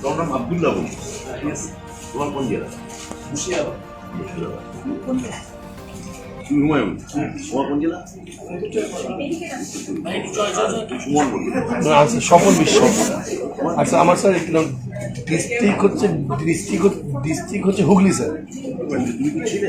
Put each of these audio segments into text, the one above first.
তোমার নাম আবদুল্লাহ বলি। তোমার কোন জেলা? মুর্শিদাবাদ। তুমি হুমায়ুন? তোমার কোন জেলা? সুমন বলি আচ্ছা সফল বিশ্ব আচ্ছা আমার স্যার ডিস্ট্রিক্ট হচ্ছে ডিস্ট্রিক্ট ডিস্ট্রিক্ট হচ্ছে হুগলি স্যার। তুমি কি ছিলে?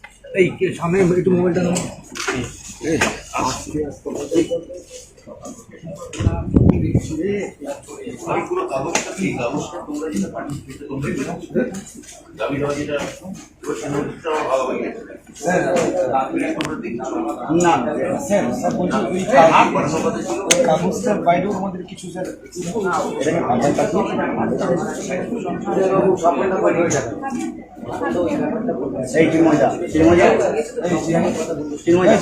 এই সামনে একটু মোবাইলটা নাও কাগজটার বাইরেও আমাদের কিছু স্যার এটাকে এই চিন্ময়দা চিন্ময়দা এই চিন্ময়দা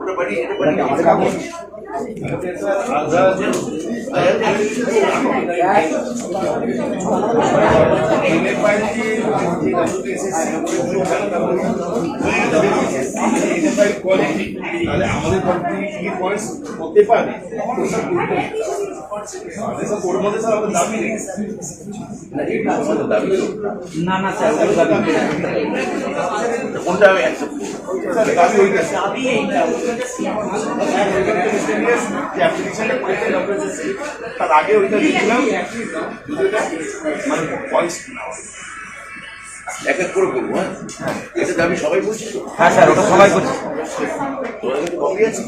ওটা পাঠিয়ে এটা পাঠিয়ে আমাদের তাহলে আমাদের কি পয়েন্টস হতে পারে। ওর মধ্যে স্যার আমাদের দাবি নেই। আমাদের দাবি ছিল না না স্যার দাবি কোনটা আমি অ্যাকসেপ্ট স্যার দাবি ওইটা দাবি এইটা তার আগে ওইটা ওটা মানে পয়েন্টস এক এক করে করব হ্যাঁ? এটা দাবি সবাই বলছি তো? হ্যাঁ স্যার ওটা সবাই আছে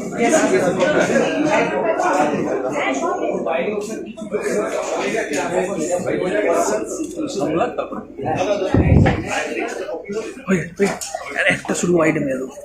একটা শুধু মেরে দেবো।